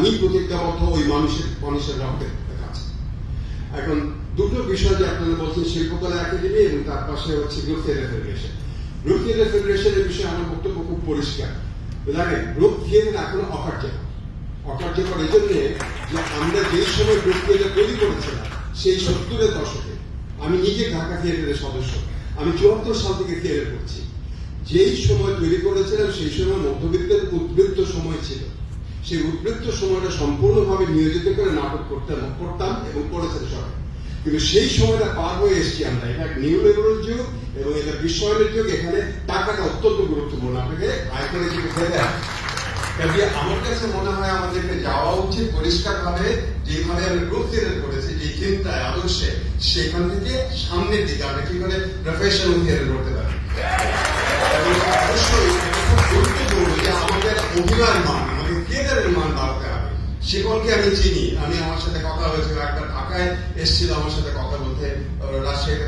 আমি প্রতিজ্ঞাবদ্ধ ওই মানুষের মানুষের রক্তের কাছে এখন দুটো বিষয় যে আপনারা বলছেন, শিল্পকলা একাডেমি এবং তার পাশে হচ্ছে গ্রুপ ফেডারেশন গ্রুপ ফেডারেশনের বিষয়ে আমার বক্তব্য খুব পরিষ্কার। গ্রুপ থিয়েটার এখনও অকার্যকর। অকার্যকর এই যে আমরা যেই সময় গ্রুপ থিয়েটার তৈরি করেছিলাম, সেই সত্তরের দশকে আমি নিজে ঢাকা থিয়েটারের সদস্য। আমি চুয়াত্তর সাল থেকে থিয়েটার করছি। যেই সময় তৈরি করেছিলাম, সেই সময় মধ্যবিত্তের উদ্বৃত্ত সময় ছিল। সেই উদ্বৃত্ত সময়টা সম্পূর্ণভাবে নিয়োজিত করে নাটক করতাম করতাম এবং করেছেন সবাই। কিন্তু সেই সময়টা পার হয়ে এসেছি আমরা। এটা নিউ লেভেলের যুগ এবং এটা বিশ্বায়নের যুগ। এখানে টাকাটা অত্যন্ত গুরুত্বপূর্ণ। আপনাকে আয় করে কাজে আমার কাছে মনে হয় আমাদেরকে যাওয়া উচিত পরিষ্কার ভাবে যেভাবে আমি গ্রুপ থিয়েটার করেছি, যে চিন্তায়, আদর্শে, সেখান থেকে সামনের দিকে আমরা কি করে প্রফেশনাল থিয়েটার করতে পারি অবশ্যই গুরুত্বপূর্ণ যে আমাদের অভিনয়ের মান মান বাড়তে হবে শিকলকে আমি চিনি। আমি আমার সাথে কথা হয়েছিল একবার ঢাকায়, এসেছিল আমার সাথে কথা বলতে রাজশাহীতে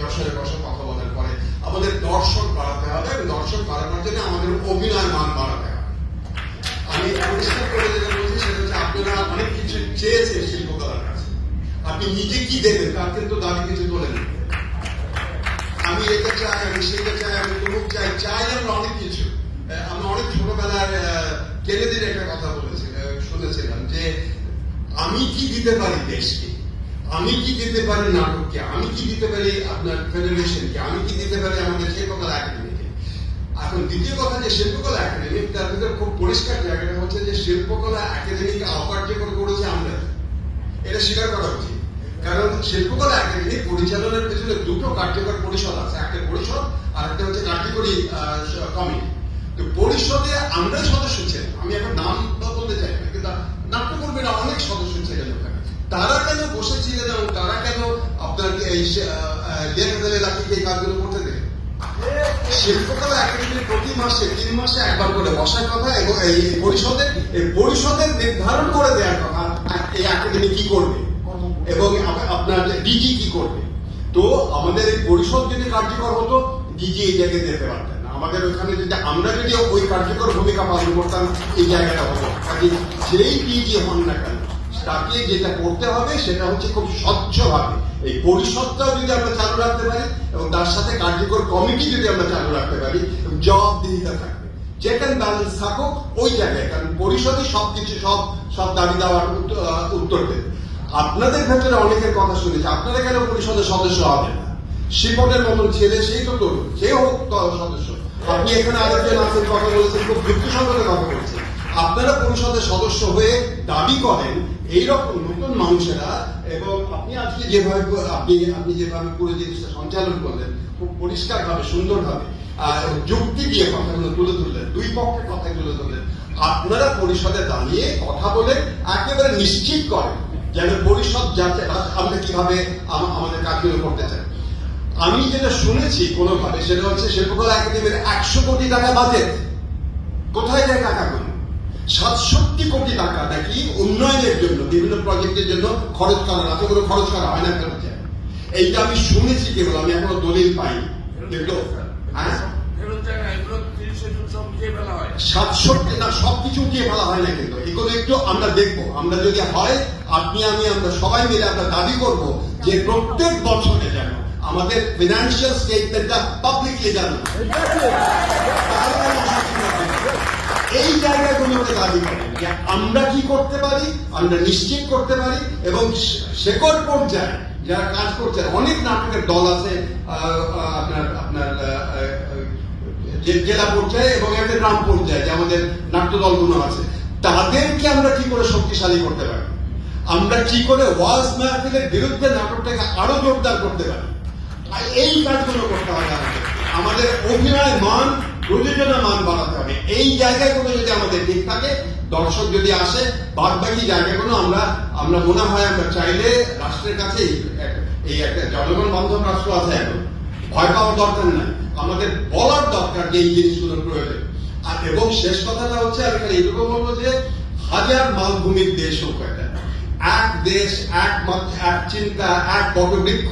যশোরে বসে কথা বলার পরে। আমাদের দর্শক বাড়াতে হবে, এবং দর্শক বাড়ানোর জন্য আমাদের অভিনয় মান বাড়াতে হবে। আমি পরিষ্কার করে যেটা বলছি, সেটা হচ্ছে আপনারা অনেক কিছু চেয়েছেন শিল্পকলার কাছে। আপনি নিজে কি দেবেন, তার কিন্তু দাবি কিছু তোলেন। আমি এটা চাই, আমি সেটা চাই, আমি তমুক চাই চাই আমরা অনেক কিছু। আমরা অনেক ছোটবেলার কেনেদির একটা কথা বলেছি আহ, শুনেছিলাম যে আমি কি দিতে পারি দেশকে? আমি কি দিতে পারি নাটককে? আমি কি দিতে পারি আপনার ফেডারেশনকে আমি কি দিতে পারি আমাদের শিল্পকলা একাডেমিকে এখন দ্বিতীয় কথা যে শিল্পকলা একাডেমি তার ভিতরে খুব পরিষ্কার জায়গাটা হচ্ছে যে শিল্পকলা একাডেমিকে অকার্যকর করেছে আমরা। এটা স্বীকার করা উচিত। কারণ শিল্পকলা একাডেমি পরিচালনার পেছনে দুটো কার্যকর পরিষদ আছে। একটা পরিষদ আর একটা হচ্ছে কার্যকরী কমিটি পরিষদে আমরাই সদস্য ছিলাম আমি এখন নাম বলতে চাই না, কিন্তু নাট্যকর্মীরা অনেক সদস্য ছিলেন ওখানে তারা কেন বসেছিলেন এবং তারা কেন আপনার এই কাজগুলো করতে শিল্পকলা একাডেমির প্রতি মাসে, তিন মাসে একবার করে বসার কথা এবং এই পরিষদে, এই পরিষদের নির্ধারণ করে দেওয়ার কথা এই একাডেমি কি করবে? এবং আপনার ডিজি কি করবে? তো আমাদের এই পরিষদ যদি কার্যকর হতো, ডিজি এই জায়গায় যেতে পারতেন। আমাদের ওখানে যদি আমরা যদি ওই কার্যকর ভূমিকা পালন করতাম, এই জায়গাটা হতো। কাজে যেই ডিজি হন না কেন, তাকে যেটা করতে হবে সেটা হচ্ছে খুব স্বচ্ছভাবে। এই পরিষদটাও যদি আমরা চালু রাখতে পারি এবং তার সাথে কার্যকর কমিটি যদি আমরা চালু রাখতে পারি জবাবদিহিতা থাকবে। চেক অ্যান্ড ব্যালেন্স থাকুক, ওই জায়গায়, কারণ পরিষদই সব কিছু সব সব দাবি দেওয়ার উত্তর- উত্তর দেবে। আপনাদের ভেতরে অনেকের কথা শুনেছি, আপনারা কেন পরিষদের সদস্য হবেন না? শিপনের মতন ছেলে সেই তো তরুণ সে হোক ত- সদস্য। আপনি এখানে আরেকজন আছেন, কথা বলেছেন, খুব যুক্তিসঙ্গত কথা বলেছেন। আপনারা পরিষদের সদস্য হয়ে দাবি করেন, এইরকম নতুন মানুষেরা, এবং আপনি আজকে যেভাবে আপনি আপনি যেভাবে পুরো জিনিসটা সঞ্চালন করলেন, খুব পরিষ্কার ভাবে সুন্দর ভাবে আর যুক্তি দিয়ে কথাগুলো তুলে ধরলেন, দুই পক্ষের কথা তুলে ধরলেন। আপনারা পরিষদে দাঁড়িয়ে কথা বলে একেবারে নিশ্চিত করেন যেন পরিষদ যাতে আমরা কীভাবে আমাদের কাজগুলো করতে চাই। আমি যেটা শুনেছি কোনোভাবে, সেটা হচ্ছে শিল্পকলা একাডেমির একশো কোটি টাকা বাজেট। কোথায় যায় টাকাগুলো? সাতষট্টি কোটি টাকা নাকি উন্নয়নের জন্য, বিভিন্ন প্রজেক্টের জন্য খরচ করা আছে কোনো খরচ করা হয় না কেন যায় এইটা আমি শুনেছি কেবল, আমি এখনও দলিল পাইনি। কিন্তু হ্যাঁ? না সাতষট্টি না, সবকিছু উঠিয়ে ফেলা হয় না কিন্তু। এগুলো একটু আমরা দেখব। আমরা যদি হয়, আপনি, আমি, আমরা সবাই মিলে আমরা দাবি করব যে প্রত্যেক বছরে আমাদের ফিনান্সিয়াল স্টেটমেন্টটা পাবলিকলি জানো এই জায়গাগুলোকে দাবি করেন যে আমরা কি করতে পারি, আমরা নিশ্চিত করতে পারি, এবং শে- শেকড় পর্যায়ে যারা কাজ করছে, অনেক নাটকের দল আছে আপনার আপনার জেলা পর্যায়ে এবং একটা গ্রাম পর্যায়ে যে আমাদের নাট্য দলগুলো আছে, তাদেরকে আমরা কি করে শক্তিশালী করতে পারি? আমরা কি করে ওয়াজ মাহফিলের বিরুদ্ধে নাটকটাকে আরও জোরদার করতে পারি? আর এই কাজগুলো করতে হবে আমাদের আমাদের অভিনয় মান, প্রযোজনা মান বাড়াতে হবে। এই জায়গাগুলো যদি আমাদের ঠিক থাকে, দর্শক যদি আসে বাদ বাকি জায়গাগুলো আমরা আমরা মনে হয় আমরা চাইলে রাষ্ট্রের কাছে এই একটা জনগণ বান্ধব রাষ্ট্র আছে এখন। ভয় পাওয়ার দরকার নাই। আমাদের বলার দরকার যে এই জিনিসগুলোর প্রয়োজন। আর এবং শেষ কথাটা হচ্ছে, আমি এইটুকু বলব যে, হাজার মালভূমির দেশ হোক এটা এক দেশ এক এক চিন্তা এক বটবৃক্ষ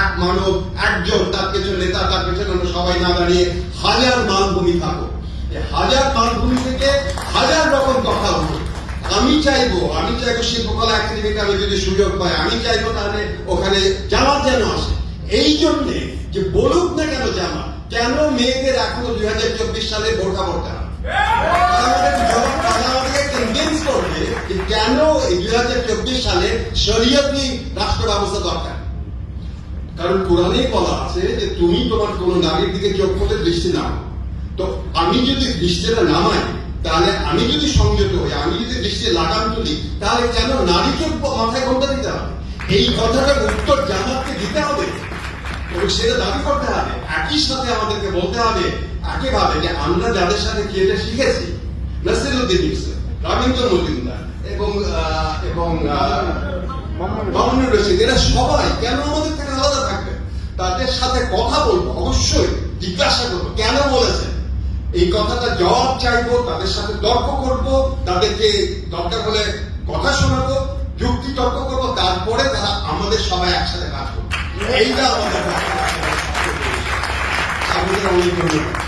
এক মানব একজন তার পেছনে নেতা তার পেছনে আমরা সবাই না দাঁড়িয়ে হাজার মালভূমি থাকো হাজার মালভূমি থেকে হাজার রকম কথা হলো আমি চাইব আমি চাইব শিল্পকলা একাডেমিতে আমি যদি সুযোগ পাই আমি চাইব তাহলে ওখানে যাওয়ার যেন আসে। এই জন্যে যে বলুক না কেন জামা কেন মেয়েদের এখনও দুই হাজার চব্বিশ সালে বোরখা পড়তে হবে শরীয়তি রাষ্ট্র ব্যবস্থা দরকার। কারণ কোরআনেই বলা আছে যে তুমি তোমার কোন নারীর দিকে চোখ করে দৃষ্টি নাও তো আমি যদি দৃষ্টিটা নামাই, তাহলে আমি যদি সংযত হই, আমি যদি দৃষ্টি লাগাম তুলি, তাহলে কেন নারীকে মাথায় ঘণ্টা দিতে হবে? এই কথাটার উত্তর জামাতকে দিতে হবে। এবং সেটা দাবি করতে হবে। একই সাথে আমাদেরকে বলতে হবে একইভাবে যে আমরা যাদের সাথে কেটে শিখেছি? নাসিরুদ্দিন ইসলাম রবীন্দ্র মজুমদার এবং এবং মামুনুর রশিদ। এরা সবাই কেন আমাদের থেকে আলাদা থাকবে? তাদের সাথে কথা বলব, অবশ্যই জিজ্ঞাসা করব, কেন বলেছেন? এই কথাটা জবাব চাইব, তাদের সাথে তর্ক করব, তাদেরকে দরকার হলে কথা শোনাবো, যুক্তি তর্ক করব, তারপরে তারা আমাদের সবাই একসাথে কাজ করবে। এইটা আমাদের অনেক ধন্যবাদ।